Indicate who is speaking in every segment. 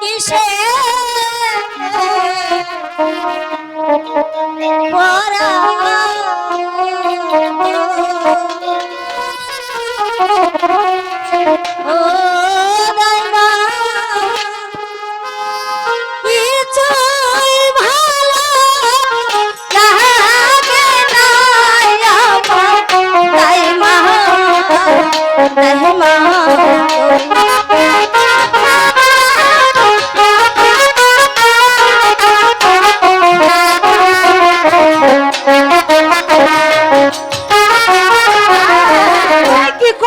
Speaker 1: কিসে? পরা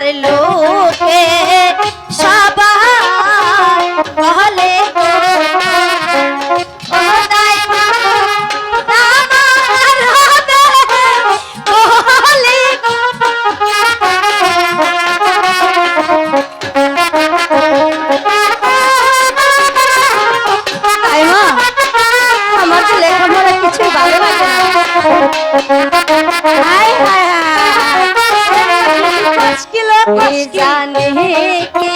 Speaker 1: Carlos. জানে কে